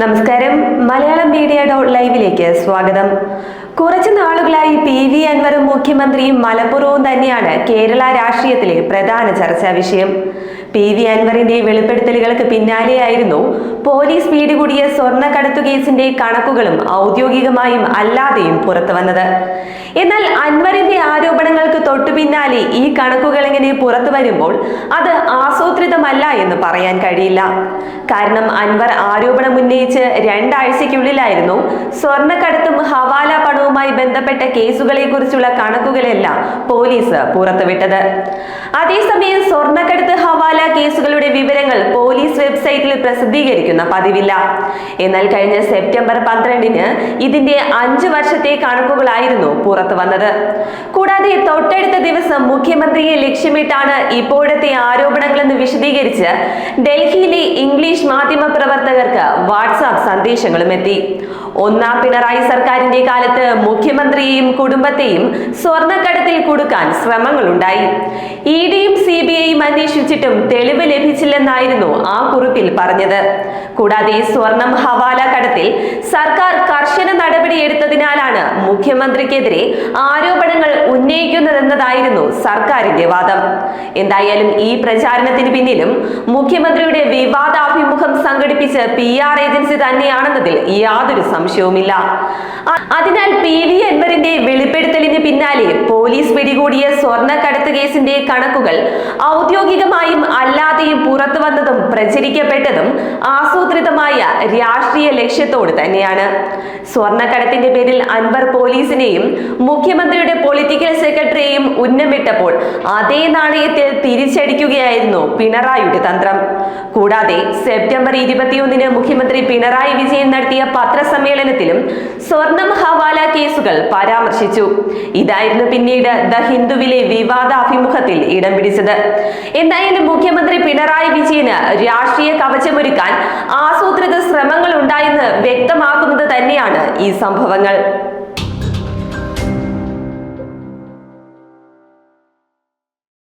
നമസ്കാരം. Malayalam media dot ലൈവിലേക്ക് സ്വാഗതം. കുറച്ചു നാളുകളായി പി വി അൻവറും മുഖ്യമന്ത്രിയും മലപ്പുറവും തന്നെയാണ് കേരള രാഷ്ട്രീയത്തിലെ പ്രധാന ചർച്ചാ വിഷയം. പി വി അൻവറിന്റെ വെളിപ്പെടുത്തലുകൾക്ക് പിന്നാലെയായിരുന്നു. പോലീസ് പിടികൂടിയ സ്വർണക്കടത്തു കേസിന്റെ കണക്കുകളും ഔദ്യോഗികമായും അല്ലാതെയും പുറത്തുവന്നത് എന്നാൽ അൻവറിന്റെ ആരോപണങ്ങൾക്ക് തൊട്ടു പിന്നാലെ ഈ കണക്കുകൾ എങ്ങനെ പുറത്തു വരുമ്പോൾ അത് ആസൂത്രിതമല്ല എന്ന് പറയാൻ കഴിയില്ല. കാരണം അൻവർ ആരോപണം ഉന്നയിച്ച് രണ്ടാഴ്ചയ്ക്കുള്ളിലായിരുന്നു സ്വർണക്കടത്തും ഹവാല പണവുമായി ബന്ധപ്പെട്ട കേസുകളെ കുറിച്ചുള്ള കണക്കുകളെല്ലാം പോലീസ് പുറത്തുവിട്ടത്. അതേസമയം സ്വർണക്കടത്ത് ഹവാല കേസുകളുടെ വിവരങ്ങൾ പോലീസ് വെബ്സൈറ്റിൽ പ്രസിദ്ധീകരിക്കുന്ന പതിവില്ല. എന്നാൽ കഴിഞ്ഞ സെപ്റ്റംബർ പന്ത്രണ്ടിന് ഇതിന്റെ അഞ്ച് വർഷത്തെ കണക്കുകളായിരുന്നു പുറത്തു വന്നത്. കൂടാതെ തൊട്ടടുത്ത ദിവസം മുഖ്യമന്ത്രിയെ ലക്ഷ്യമിട്ടാണ് ഇപ്പോഴത്തെ ആരോപണങ്ങളെന്ന് വിശദീകരിച്ച് ഡൽഹിയിലെ ഇംഗ്ലീഷ് മാധ്യമ പ്രവർത്തകർക്ക് വാട്സാപ്പ് സന്ദേശങ്ങളും എത്തി. ഒന്നാം പിണറായി സർക്കാരിന്റെ കാലത്ത് മുഖ്യമന്ത്രിയെയും കുടുംബത്തെയും സ്വർണക്കടത്തിൽ കൊടുക്കാൻ ശ്രമങ്ങളുണ്ടായി. ഇ ഡിയും സി ബി ഐയും അന്വേഷിച്ചിട്ടും തെളിവ് ലഭിച്ചില്ലെന്നായിരുന്നു ആ കുറിപ്പിൽ പറഞ്ഞത്. കൂടാതെ സ്വർണം ഹവാല കടത്തിൽ സർക്കാർ കർശന നടപടിയെടുത്തതിനാലാണ് മുഖ്യമന്ത്രിക്കെതിരെ ആരോപണങ്ങൾ ഉന്നയിക്കുന്നതെന്നതായിരുന്നു സർക്കാരിന്റെ വാദം. എന്തായാലും ഈ പ്രചാരണത്തിന് പിന്നിലും മുഖ്യമന്ത്രിയുടെ വിവാദാഭിമുഖം സംഘടിപ്പിച്ച് പി ആർ ഏജൻസി തന്നെയാണെന്നതിൽ യാതൊരു സംശയവുമില്ല. അതിനാൽ പി വി പോലീസ് പിടികൂടിയ സ്വർണക്കടത്ത് കേസിന്റെ കണക്കുകൾ ഔദ്യോഗികമായും അല്ലാതെയും പുറത്തു വന്നതും പ്രചരിക്കപ്പെട്ടതും ആസൂത്രിതമായ രാഷ്ട്രീയ ലക്ഷ്യത്തോട് തന്നെയാണ്. സ്വർണക്കടത്തിന്റെ പേരിൽ അൻവർ പോലീസിനെയും മുഖ്യമന്ത്രിയുടെ പൊളിറ്റിക്കൽ സെക്രട്ടറിയെയും ഉന്നമിട്ടപ്പോൾ അതേ നാണയത്തിൽ തിരിച്ചടിക്കുകയായിരുന്നു പിണറായിയുടെ തന്ത്രം. കൂടാതെ സെപ്റ്റംബർ ഇരുപത്തിയൊന്നിന് മുഖ്യമന്ത്രി പിണറായി വിജയൻ നടത്തിയ പത്രസമ്മേളനത്തിലും സ്വർണം ഹവാല കേസുകൾ പരാമർശിച്ചു. ഇതായിരുന്നു പിന്നീട് ദ ഹിന്ദുവിലെ വിവാദ അഭിമുഖത്തിൽ ഇടം പിടിച്ചത്. എന്തായാലും മുഖ്യമന്ത്രി പിണറായി വിജയന് രാഷ്ട്രീയ കവചമൊരുക്കാൻ ആസൂത്രിത ശ്രമങ്ങൾ ഉണ്ടായെന്ന് വ്യക്തമാക്കുന്നത് തന്നെയാണ് ഈ സംഭവങ്ങൾ.